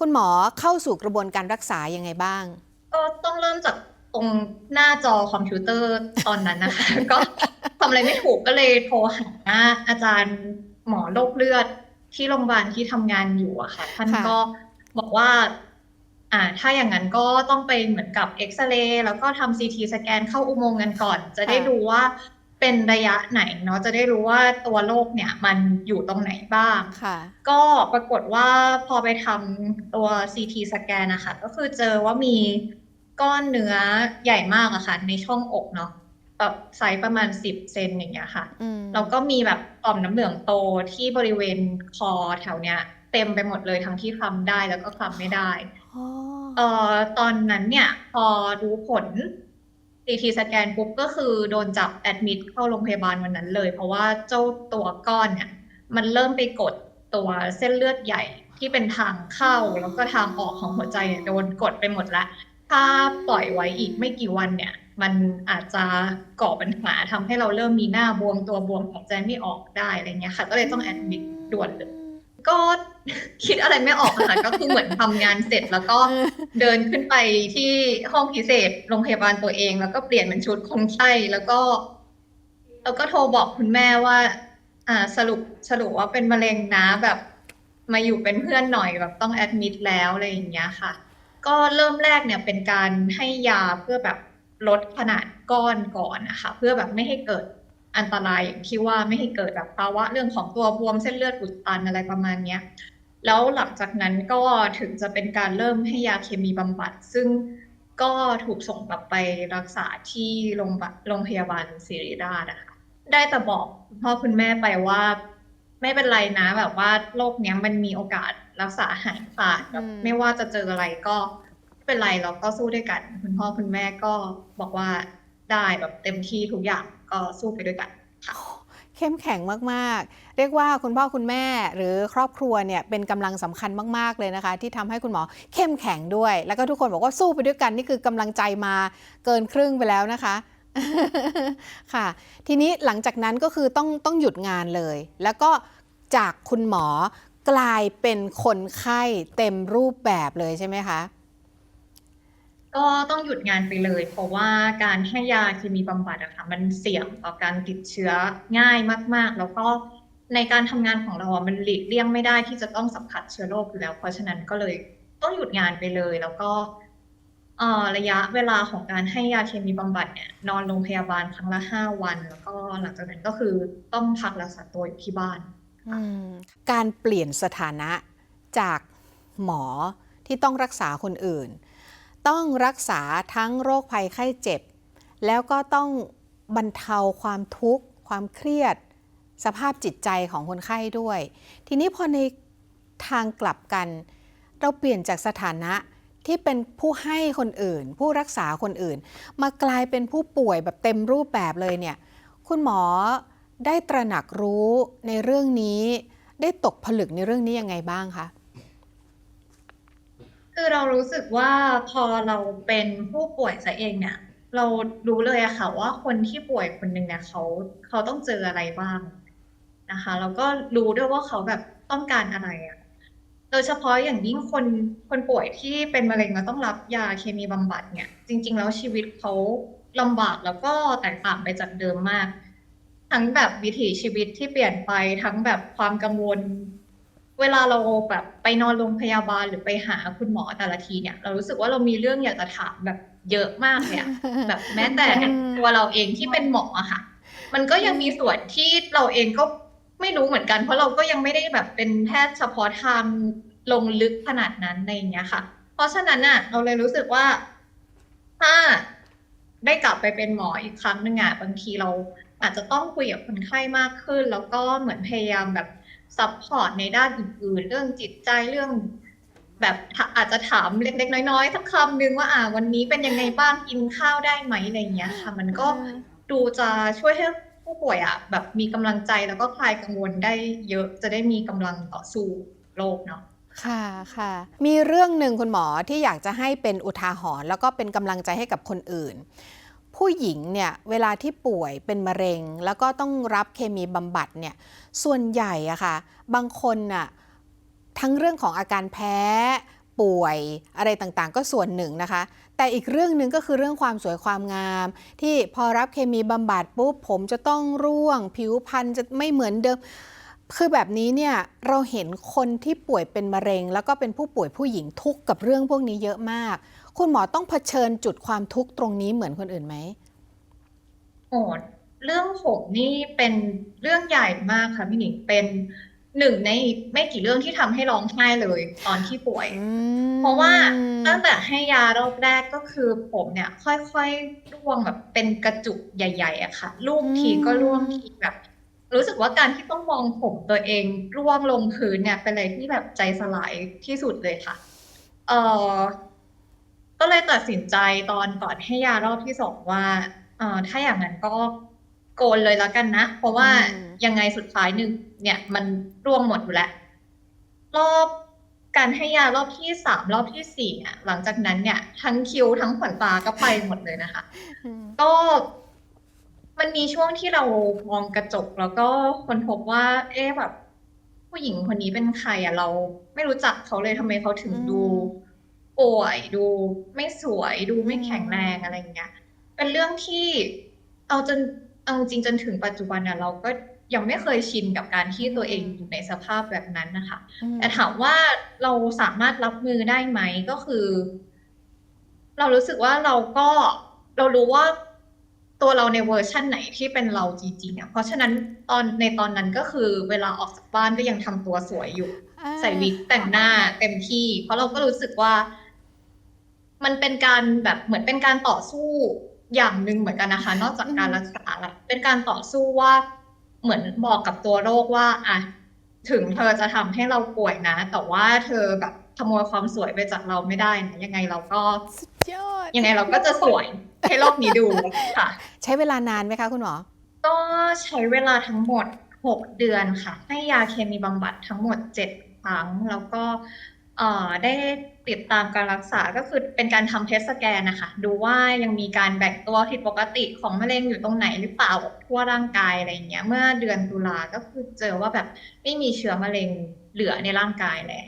คุณหมอเข้าสู่กระบวนการรักษายังไงบ้าง ก็ต้องเริ่มจากตรงหน้าจอคอมพิวเตอร์ตอนนั้นนะคะ ก็ทำอะไรไม่ถูกก็เลยโทรหาอาจารย์หมอโรคเลือดที่โรงพยาบาลที่ทำงานอยู่อะค่ะ ท่านค่ะก็บอกว่า อ่า ถ้าอย่างนั้นก็ต้องไปเหมือนกับเอ็กซเรย์แล้วก็ทำซีทีสแกนเข้าอุโมงค์กันก่อน จะได้ดูว่า เป็นระยะไหนเนาะจะได้รู้ว่าตัวโรคเนี่ยมันอยู่ตรงไหนบ้างค่ะก็ปรากฏว่าพอไปทำตัว CT สแกนนะคะก็คือเจอว่ามีก้อนเนื้อใหญ่มากอะค่ะในช่องอกเนาะแบบไซส์ประมาณ10เซนอย่างเงี้ยค่ะอืมแล้วก็มีแบบต่อมน้ำเหลืองโตที่บริเวณคอแถวเนี้ย เต็มไปหมดเลยทั้งที่คลำได้แล้วก็คลำไม่ได้อ๋อเอ่อตอนนั้นเนี่ย พอรู้ผล CT สแกนปุ๊บก็คือโดนจับแอดมิดเข้าโรงพยาบาลวันนั้นเลย เพราะว่าเจ้าตัวก้อนเนี่ยมันเริ่มไปกดตัวเส้นเลือดใหญ่ที่เป็นทางเข้าแล้วก็ทางออกของหัวใจเนี่ยโดนกดไปหมดละถ้าปล่อยไว้อีกไม่กี่วันเนี่ย มันอาจจะก่อปัญหาทำให้เราเริ่มมีหน้าบวมตัวบวมหายใจไม่ออกได้อะไรเงี้ยค่ะ ก็เลยต้องแอดมิดด่วนเลย ก็คิดอะไรไม่ออกอะค่ะ ก็คือเหมือนทำงานเสร็จแล้วก็เออเดินขึ้นไปที่ห้องพิเศษโรงพยาบาลตัวเอง แล้วก็เปลี่ยนเป็นชุดคนไข้แล้วก็ แล้วก็โทรบอกคุณแม่ว่า อ่าสรุปสรุปว่าเป็นมะเร็งนะแบบ มาอยู่เป็นเพื่อนหน่อยแบบต้องแอดมิดแล้วอะไรอย่างเงี้ยค่ะ ก็เริ่มแรกเนี่ยเป็นการให้ยาเพื่อแบบลดขนาดก้อนก่อนนะคะ เพื่อแบบไม่ให้เกิด อันตรายอย่างที่ว่าไม่ให้เกิดแบบภาวะเรื่องของตัวบวมเส้นเลือดอุดตันอะไรประมาณเนี้ยแล้วหลังจากนั้นก็ถึงจะเป็นการเริ่มให้ยาเคมีบำบัด ซึ่งก็ถูกส่งกลับไปรักษาที่โรงพยาบาลโรงพยาบาลศิริราชนะคะได้แต่บอกคุณพ่อคุณแม่ไปว่าไม่เป็นไรนะ แบบว่าโรคเนี้ยมันมีโอกาสรักษาหายขาดแบบอืมไม่ว่าจะเจออะไรก็ไม่เป็นไรเราก็สู้ด้วยกัน คุณพ่อคุณแม่ก็บอกว่า ได้แบบเต็มที่ทุกอย่างก็สู้ไปด้วยกันค่ะเข้มแข็งมาก ๆ เรียกว่าคุณพ่อคุณแม่หรือครอบครัวเนี่ยเป็นกำลังสำคัญมาก ๆ เลยนะคะ ที่ทำให้คุณหมอเข้มแข็งด้วย แล้วก็ทุกคนบอกว่าสู้ไปด้วยกันนี่คือกำลังใจมาเกินครึ่งไปแล้วนะคะค่ะ ทีนี้หลังจากนั้นก็คือต้องต้องหยุดงานเลย แล้วก็จากคุณหมอกลายเป็นคนไข้เต็มรูปแบบเลยใช่ไหมคะ ก็ต้องหยุดงานไปเลย เพราะว่าการให้ยาเคมีบำบัดอะค่ะมันเสี่ยงต่อการติดเชื้อง่ายมาก ๆ แล้วก็ในการทำงานของเราอะมันหลีกเลี่ยงไม่ได้ที่จะต้องสัมผัสเชื้อโรคอยู่แล้ว เพราะฉะนั้นก็เลยต้องหยุดงานไปเลย แล้วก็เอ่อระยะเวลาของการให้ยาเคมีบำบัดเนี่ยนอนโรงพยาบาลครั้งละห้าวัน แล้วก็หลังจากนั้นก็คือต้องพักรักษาตัวอยู่ที่บ้าน อืมการเปลี่ยนสถานะจากหมอที่ต้องรักษาคนอื่น ต้องรักษาทั้งโรคภัยไข้เจ็บ แล้วก็ต้องบรรเทาความทุกข์ ความเครียด สภาพจิตใจของคนไข้ด้วย ทีนี้พอในทางกลับกัน เราเปลี่ยนจากสถานะที่เป็นผู้ให้คนอื่น ผู้รักษาคนอื่น มากลายเป็นผู้ป่วยแบบเต็มรูปแบบเลยเนี่ยคุณหมอได้ตระหนักรู้ในเรื่องนี้ ได้ตกผลึกในเรื่องนี้ยังไงบ้างคะ คือเรารู้สึกว่าพอเราเป็นผู้ป่วยซะเองเนี่ย เรารู้เลยอะค่ะว่าคนที่ป่วยคนหนึ่งเนี่ยเขาเขาต้องเจออะไรบ้างนะคะแล้วก็รู้ด้วยว่าเขาแบบต้องการอะไรอะโดยเฉพาะอย่างยิ่งคนคนป่วยที่เป็นมะเร็งแล้วต้องรับยาเคมีบำบัดเนี่ย จริง ๆ แล้วชีวิตเขาลำบากแล้วก็แตกต่างไปจากเดิมมาก ทั้งแบบวิถีชีวิตที่เปลี่ยนไปทั้งแบบความกังวล เวลาเราแบบไปนอนโรงพยาบาลหรือไปหาคุณหมอแต่ละทีเนี่ย เรารู้สึกว่าเรามีเรื่องอยากจะถามแบบเยอะมากเลยอะแบบแม้แต่อืมตัวเราเองที่เป็นหมออะค่ะ มันก็ยังมีส่วนที่เราเองก็ไม่รู้เหมือนกัน เพราะเราก็ยังไม่ได้แบบเป็นแพทย์เฉพาะทางลงลึกขนาดนั้นในอย่างเงี้ยค่ะ เพราะฉะนั้นอะเราเลยรู้สึกว่าถ้าได้กลับไปเป็นหมออีกครั้งหนึ่งอะบางทีเราอาจจะต้องคุยกับคนไข้มากขึ้น แล้วก็เหมือนพยายามแบบ ซัพพอร์ตในด้านอื่นๆ เรื่องจิตใจเรื่องแบบถาอาจจะถามเล็กๆ น้อยๆสักคำนึงว่าอ่าวันนี้เป็นยังไงบ้างกินข้าวได้ไหมอะไรอย่างเงี้ยค่ะ มันก็ดูจะช่วยให้ผู้ป่วยอะ แบบมีกำลังใจแล้วก็คลายกังวลได้เยอะจะได้มีกำลังต่อสู้โรคเนาะค่ะค่ะ มีเรื่องหนึ่งคุณหมอที่อยากจะให้เป็นอุทาหรณ์แล้วก็เป็นกำลังใจให้กับคนอื่น ผู้หญิงเนี่ยเวลาที่ป่วยเป็นมะเร็ง แล้วก็ต้องรับเคมีบำบัดเนี่ยส่วนใหญ่อะค่ะบางคนน่ะทั้งเรื่องของอาการแพ้ป่วยอะไรต่างๆ ก็ส่วนหนึ่งนะคะ แต่อีกเรื่องหนึ่งก็คือเรื่องความสวยความงาม ที่พอรับเคมีบำบัดปุ๊บผมจะต้องร่วง ผิวพรรณจะไม่เหมือนเดิม คือแบบนี้เนี่ยเราเห็นคนที่ป่วยเป็นมะเร็ง แล้วก็เป็นผู้ป่วยผู้หญิงทุกข์กับเรื่องพวกนี้เยอะมาก คุณหมอต้องเผชิญจุดความทุกข์ตรงนี้เหมือนคนอื่นไหมโอ้เรื่องผมนี่เป็นเรื่องใหญ่มากค่ะพี่หนิงเป็นหนึ่งในไม่กี่เรื่องที่ทำให้ร้องไห้เลยตอนที่ป่วย เพราะว่าตั้งแต่ให้ยารอบแรกก็คือผมเนี่ย ค่อยๆร่วงแบบเป็นกระจุกใหญ่ ๆอะค่ะลูกทีก็ร่วงทีแบบ รู้สึกว่าการที่ต้องมองผมตัวเองร่วงลงพื้นเนี่ยเป็นอะไรที่แบบใจสลายที่สุดเลยค่ะ เออ ก็เลยตัดสินใจตอนก่อนให้ยารอบที่สองว่าเออถ้าอย่างนั้นก็โกนเลยแล้วกันนะ เพราะว่าอืม ยังไงสุดท้ายหนึ่งเนี่ยมันร่วงหมดอยู่แล้ว รอบการให้ยารอบที่สามรอบที่สี่อะหลังจากนั้นเนี่ย ทั้งคิ้วทั้งขนตาก็ไปหมดเลยนะคะก็มันมีช่วงที่เรามองกระจกแล้วก็คนพบว่า เอ๊ะแบบ ผู้หญิงคนนี้เป็นใครอะเรา ไม่รู้จักเขาเลยทำไมเขาถึงอืมดู ป่วยดูไม่สวยดูไม่แข็งแรงอะไรอย่างเงี้ย เป็นเรื่องที่เอาจนเอาจริงจนถึงปัจจุบันน่ะเราก็ยังไม่เคยชินกับการที่ตัวเองอยู่ในสภาพแบบนั้นนะคะ แต่ถามว่าเราสามารถรับมือได้ไหมก็คือ เรารู้สึกว่าเราก็เรารู้ว่าตัวเราในเวอร์ชั่นไหนที่เป็นเราจริงๆอะเพราะฉะนั้นตอนในตอนนั้นก็คือเวลาออกจากบ้านก็ยังทำตัวสวยอยู่อ่าใส่วิกแต่งหน้าเต็มที่ เพราะเราก็รู้สึกว่า มันเป็นการแบบเหมือนเป็นการต่อสู้อย่างหนึ่งเหมือนกันนะคะ นอกจากการรักษาแล้วเป็นการต่อสู้ว่าเหมือนบอกกับตัวโรคว่าอะถึงเธอจะทำให้เราป่วยนะ แต่ว่าเธอแบบขโมยความสวยไปจากเราไม่ได้นะยังไงเราก็สุดยอดยังไงเราก็จะสวยให้โลกนี้ดูค่ะ ใช้เวลานานไหมคะคุณหมอ ก็ใช้เวลาทั้งหมด 6 เดือนค่ะ ให้ยาเคมีบำบัดทั้งหมด 7 ครั้งแล้วก็ เอ่อได้ติดตามการรักษาก็คือเป็นการทำเทสสแกนนะคะ ดูว่ายังมีการแบ่งตัวผิดปกติของมะเร็งอยู่ตรงไหนหรือเปล่าทั่วร่างกายอะไรอย่างเงี้ย เมื่อเดือนตุลาก็คือเจอว่าแบบไม่มีเชื้อมะเร็งเหลือในร่างกายแล้ว